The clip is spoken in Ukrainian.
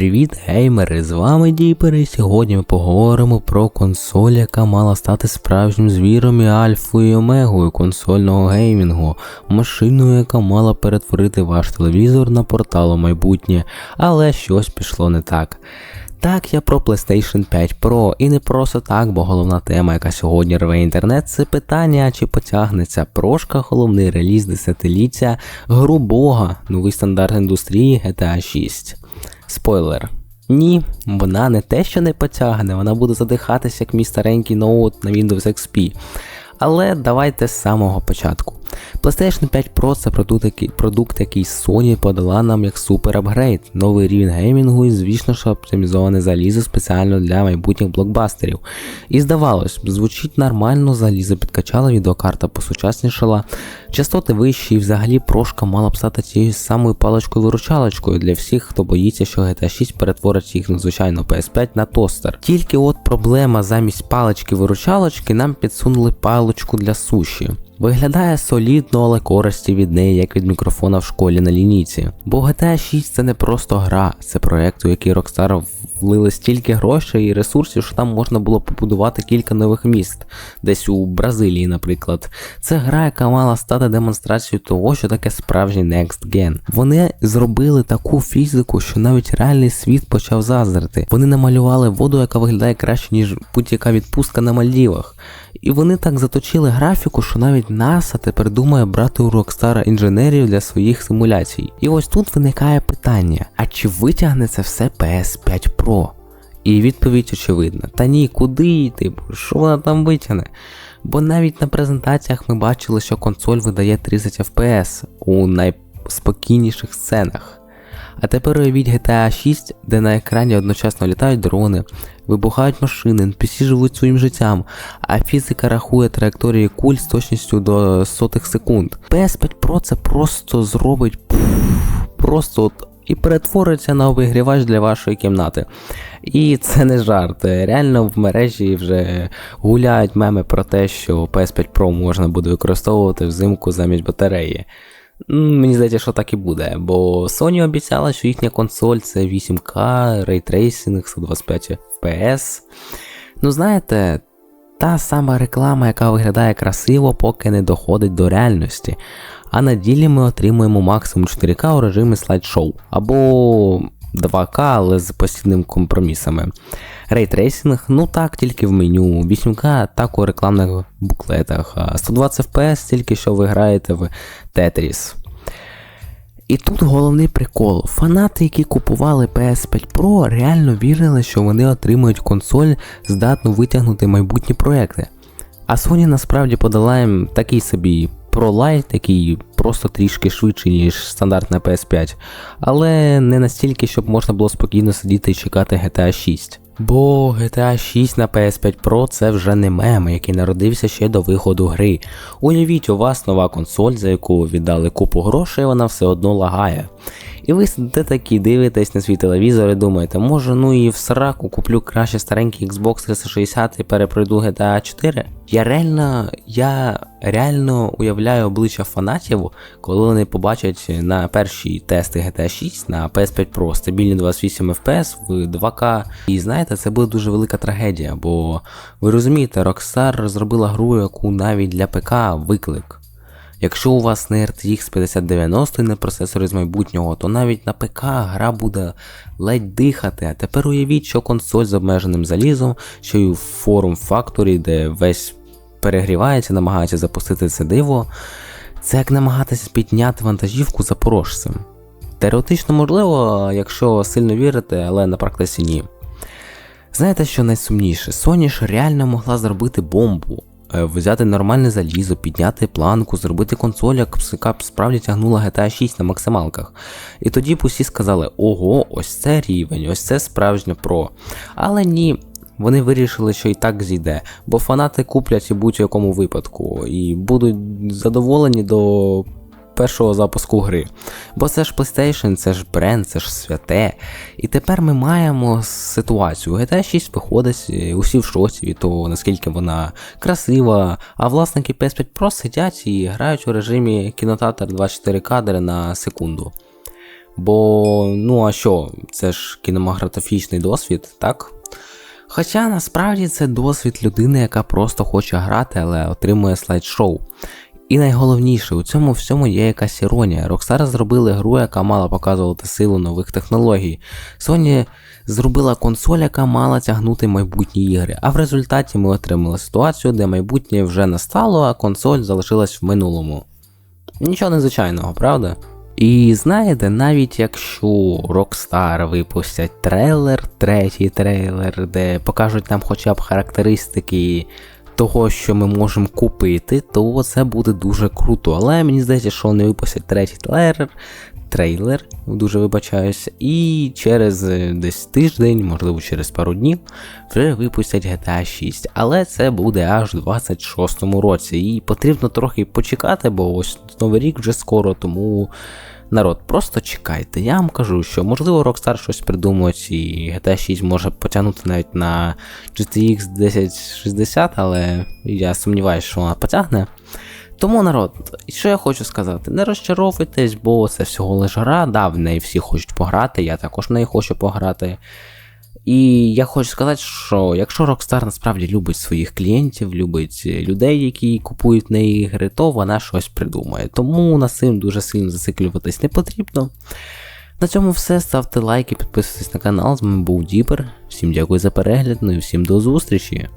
Привіт, геймери! З вами Діпери. Сьогодні ми поговоримо про консоль, яка мала стати справжнім звіром і альфою і омегою консольного геймінгу, машиною, яка мала перетворити ваш телевізор на портал у майбутнє, але щось пішло не так. Так, я про PlayStation 5 Pro, і не просто так, бо головна тема, яка сьогодні рве інтернет, це питання, чи потягнеться прошка, головний реліз десятиліття, гру Бога, новий стандарт індустрії GTA 6. Спойлер. Ні, вона не те, що не потягне, вона буде задихатися як мій старенький ноут на Windows XP. Але давайте з самого початку. PlayStation 5 Pro це продукт, продукт, який Sony подала нам як супер апгрейд, новий рівень геймінгу і, звісно ж, оптимізоване залізо спеціально для майбутніх блокбастерів. І здавалось, звучить нормально, залізо підкачала, відеокарта посучаснішала, частоти вищі і взагалі прошка мала б стати тією самою паличкою-виручалочкою для всіх, хто боїться, що GTA 6 перетворить їх надзвичайно PS5 на тостер. Тільки от проблема замість палички-виручалочки нам підсунули паличку для суші. Виглядає солідно, але користі від неї, як від мікрофона в школі на лінійці. Бо GTA 6 це не просто гра, це проект, у який Rockstar влили стільки грошей і ресурсів, що там можна було побудувати кілька нових міст, десь у Бразилії, наприклад. Це гра, яка мала стати демонстрацією того, що таке справжній Next Gen. Вони зробили таку фізику, що навіть реальний світ почав заздрити. Вони намалювали воду, яка виглядає краще, ніж будь-яка відпустка на Мальдівах. І вони так заточили графіку, що навіть NASA тепер думає брати у Rockstar інженерів для своїх симуляцій. І ось тут виникає питання: а чи витягне це все PS5 Pro? І відповідь очевидна: та ні, куди йти? Що вона там витягне? Бо навіть на презентаціях ми бачили, що консоль видає 30 FPS у найспокійніших сценах. А тепер уявіть GTA 6, де на екрані одночасно літають дрони, вибухають машини, NPC живуть своїм життям, а фізика рахує траєкторії куль з точністю до сотих секунд. PS5 Pro це просто зробить просто от і перетвориться на обігрівач для вашої кімнати. І це не жарт. Реально в мережі вже гуляють меми про те, що PS5 Pro можна буде використовувати взимку замість батареї. Мені здається, що так і буде, бо Sony обіцяла, що їхня консоль це 8К, рейтрейсинг, 125 FPS. Ну, знаєте, та сама реклама, яка виглядає красиво, поки не доходить до реальності. А на ділі ми отримуємо максимум 4К у режимі слайд-шоу. Або 2К, але з постійними компромісами. Рейтрейсинг, ну так, тільки в меню, 8К так у рекламних буклетах, 120 FPS тільки що ви граєте в Tetris. І тут головний прикол. Фанати, які купували PS5 Pro, реально вірили, що вони отримують консоль, здатну витягнути майбутні проекти. А Sony насправді подала їм такий собі Pro Lite, який просто трішки швидший, ніж стандартна PS5, але не настільки, щоб можна було спокійно сидіти і чекати GTA 6. Бо GTA 6 на PS5 Pro це вже не мем, який народився ще до виходу гри. Уявіть, у вас нова консоль, за яку віддали купу грошей, вона все одно лагає. І ви сидите такі, дивитесь на свій телевізор і думаєте, може ну і в сраку куплю краще старенький Xbox 360 і перепройду GTA 4? Я реально я реально уявляю обличчя фанатів, коли вони побачать на перші тести GTA 6 на PS5 Pro стабільні 28 FPS в 2К. І знаєте, це буде дуже велика трагедія, бо ви розумієте, Rockstar зробила гру, яку навіть для ПК виклик. Якщо у вас не RTX 5090 і не процесор із майбутнього, то навіть на ПК гра буде ледь дихати. А тепер уявіть, що консоль з обмеженим залізом, що й у форум Factory, де весь перегрівається, намагається запустити це диво. Це як намагатися підняти вантажівку запорожцем. Теоретично можливо, якщо сильно вірите, але на практиці ні. Знаєте, що найсумніше? Sony ж реально могла зробити бомбу. Е, взяти нормальне залізо, підняти планку, зробити консоль, яка б справді тягнула GTA 6 на максималках. І тоді б усі сказали, ого, ось це рівень, ось це справжнє про. Але ні. Вони вирішили, що і так зійде, бо фанати куплять і будь-якому випадку, і будуть задоволені до першого запуску гри. Бо це ж PlayStation, це ж бренд, це ж святе. І тепер ми маємо ситуацію. GTA 6 виходить, е, усі в шоці від того, наскільки вона красива, а власники PS5 Pro сидять і грають у режимі кінотеатр 24 кадри на секунду. Бо, ну а що, це ж кінематографічний досвід, так? Хоча насправді це досвід людини, яка просто хоче грати, але отримує слайд-шоу. І найголовніше, у цьому всьому є якась іронія. Rockstar зробили гру, яка мала показувати силу нових технологій. Sony зробила консоль, яка мала тягнути майбутні ігри. А в результаті ми отримали ситуацію, де майбутнє вже настало, а консоль залишилась в минулому. Нічого незвичайного, правда? І знаєте, навіть якщо Rockstar випустять трейлер, третій трейлер, де покажуть нам хоча б характеристики того, що ми можемо купити, то це буде дуже круто. Але мені здається, що вони випустять третій трейлер, трейлер, дуже вибачаюся, і через е, десь тиждень, можливо, через пару днів, вже випустять GTA 6. Але це буде аж у 26-му році. І потрібно трохи почекати, бо ось новий рік вже скоро, тому. Народ, просто чекайте. Я вам кажу, що можливо Rockstar щось придумують, і GTA 6 може потягнути навіть на GTX 1060, але я сумніваюся, що вона потягне. Тому народ, що я хочу сказати, не розчаровуйтесь, бо це всього лише гра, да, в неї всі хочуть пограти, я також в неї хочу пограти. І я хочу сказати, що якщо Rockstar насправді любить своїх клієнтів, любить людей, які купують неї ігри, то вона щось придумає. Тому на цим дуже сильно зациклюватись не потрібно. На цьому все. Ставте лайки, підписуйтесь на канал. З вами був Діпер. Всім дякую за перегляд, ну і всім до зустрічі.